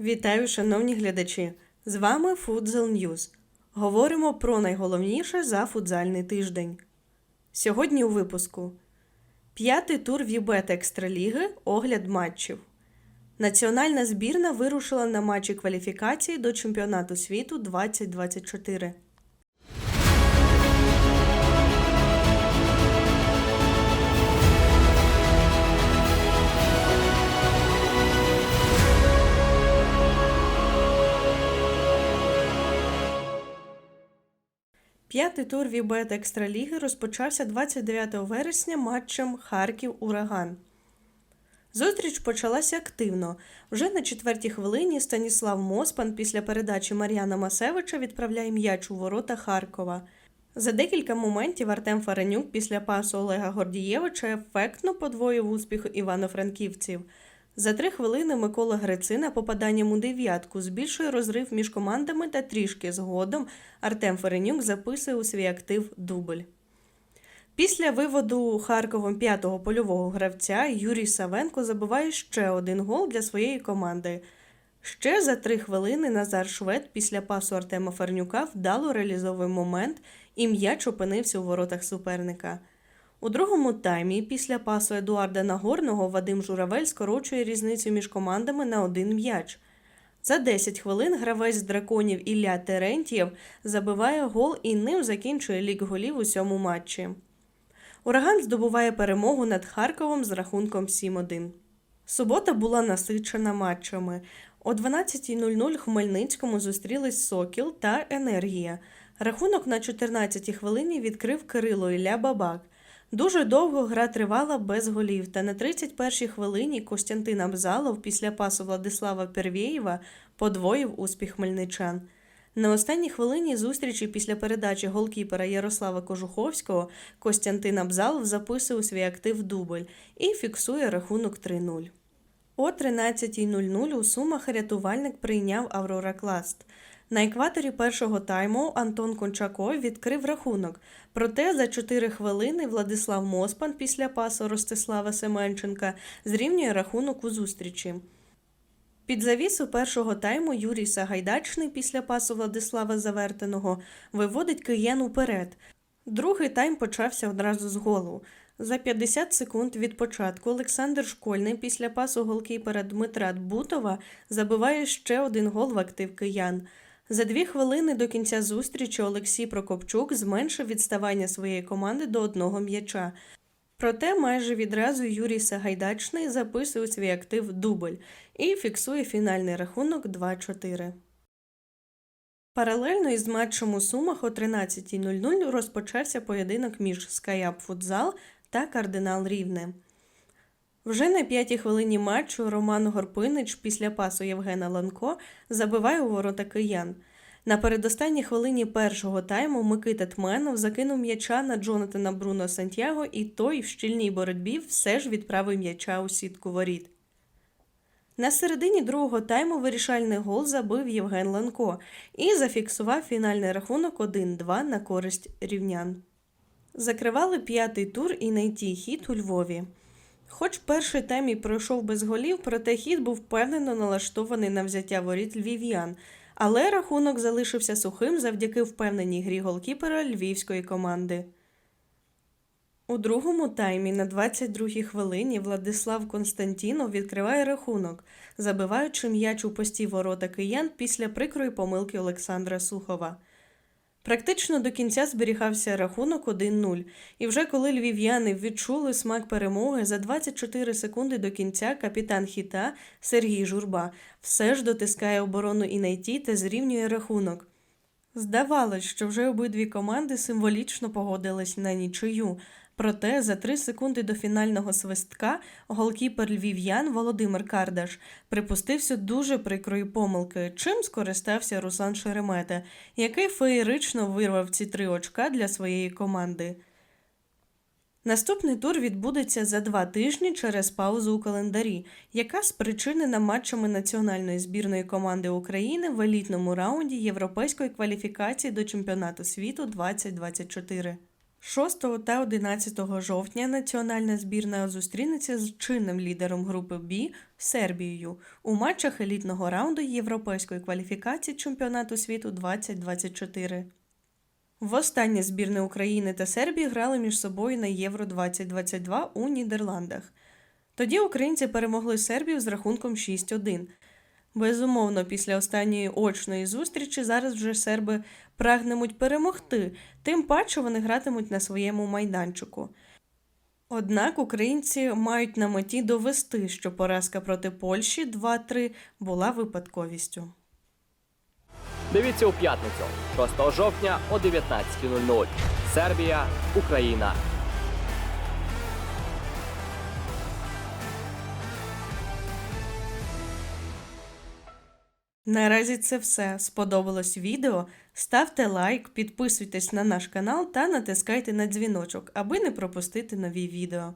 Вітаю, шановні глядачі! З вами Фудзел News. Говоримо про найголовніше за футзальний тиждень. Сьогодні у випуску: П'ятий тур Вібет Екстраліги. Огляд матчів. Національна збірна вирушила на матчі кваліфікації до чемпіонату світу 2024. П'ятий тур Вібет Екстраліги розпочався 29 вересня матчем Харків Ураган. Зустріч почалася активно. Вже на четвертій хвилині Станіслав Моспан після передачі Мар'яна Масевича відправляє м'яч у ворота Харкова. За декілька моментів Артем Фаренюк після пасу Олега Гордієвича ефектно подвоїв успіх івано-франківців. За три хвилини Микола Грицина попаданням у дев'ятку збільшує розрив між командами та трішки згодом Артем Фаренюк записує у свій актив дубль. Після виводу Харковом п'ятого польового гравця Юрій Савенко забиває ще один гол для своєї команди. Ще за три хвилини Назар Швед після пасу Артема Фарнюка вдало реалізовує момент і м'яч опинився у воротах суперника. У другому таймі після пасу Едуарда Нагорного Вадим Журавель скорочує різницю між командами на один м'яч. За 10 хвилин гравець з драконів Ілля Терентьєв забиває гол і ним закінчує лік голів у цьому матчі. Ураган здобуває перемогу над Харковом з рахунком 7-1. Субота була насичена матчами. О 12.00 Хмельницькому зустрілись Сокіл та Енергія. Рахунок на 14-й хвилині відкрив Кирило Ілля Бабак. Дуже довго гра тривала без голів, та на 31-й хвилині Костянтин Абзалов після пасу Владислава Первєєва подвоїв успіх хмельничан. На останній хвилині зустрічі після передачі голкіпера Ярослава Кожуховського Костянтин Абзалов записує у свій актив дубль і фіксує рахунок 3-0. О 13.00 у Сумах рятувальник прийняв Аврора Класт. На екваторі першого тайму Антон Кончаков відкрив рахунок. Проте за 4 хвилини Владислав Моспан після пасу Ростислава Семенченка зрівнює рахунок у зустрічі. Під завісу першого тайму Юрій Сагайдачний після пасу Владислава Завертеного виводить киян уперед. Другий тайм почався одразу з голу. За 50 секунд від початку Олександр Школьний після пасу голкіпера Дмитра Бутова забиває ще один гол в актив киян. За дві хвилини до кінця зустрічі Олексій Прокопчук зменшив відставання своєї команди до одного м'яча. Проте майже відразу Юрій Сагайдачний записує у свій актив дубль і фіксує фінальний рахунок 2-4. Паралельно із матчем у Сумах о 13.00 розпочався поєдинок між Скаяп Футзал та Кардинал Рівне. Вже на п'ятій хвилині матчу Роман Горпинич після пасу Євгена Ланко забиває у ворота киян. На передостанній хвилині першого тайму Микита Тменов закинув м'яча на Джонатана Бруно Сантьяго, і той в щільній боротьбі все ж відправив м'яча у сітку воріт. На середині другого тайму вирішальний гол забив Євген Ланко і зафіксував фінальний рахунок 1-2 на користь рівнян. Закривали п'ятий тур і найтій хід у Львові. Хоч перший тайм і пройшов без голів, проте хід був впевнено налаштований на взяття воріт львів'ян, але рахунок залишився сухим завдяки впевненій грі голкіпера львівської команди. У другому таймі на 22-й хвилині Владислав Константінов відкриває рахунок, забиваючи м'яч у пості ворота киян після прикрої помилки Олександра Сухова. Практично до кінця зберігався рахунок 1-0, і вже коли львів'яни відчули смак перемоги, за 24 секунди до кінця капітан хіта Сергій Журба все ж дотискає оборону і найті та зрівнює рахунок. Здавалось, що вже обидві команди символічно погодились на нічию. Проте за три секунди до фінального свистка голкіпер львів'ян Володимир Кардаш припустився дуже прикрої помилки, чим скористався Руслан Шеремета, який феєрично вирвав ці три очка для своєї команди. Наступний тур відбудеться за два тижні через паузу у календарі, яка спричинена матчами національної збірної команди України в елітному раунді європейської кваліфікації до чемпіонату світу 2024. 6 та 11 жовтня національна збірна зустрінеться з чинним лідером групи Б Сербією у матчах елітного раунду європейської кваліфікації чемпіонату світу 2024. Востаннє збірни України та Сербії грали між собою на Євро 2022 у Нідерландах. Тоді українці перемогли Сербію з рахунком 6-1. Безумовно, після останньої очної зустрічі зараз вже серби прагнемуть перемогти, тим паче вони гратимуть на своєму майданчику. Однак українці мають на меті довести, що поразка проти Польщі 2-3 була випадковістю. Дивіться у п'ятницю, 6 жовтня о 19.00. Сербія, Україна. Наразі це все. Сподобалось відео? Ставте лайк, підписуйтесь на наш канал та натискайте на дзвіночок, аби не пропустити нові відео.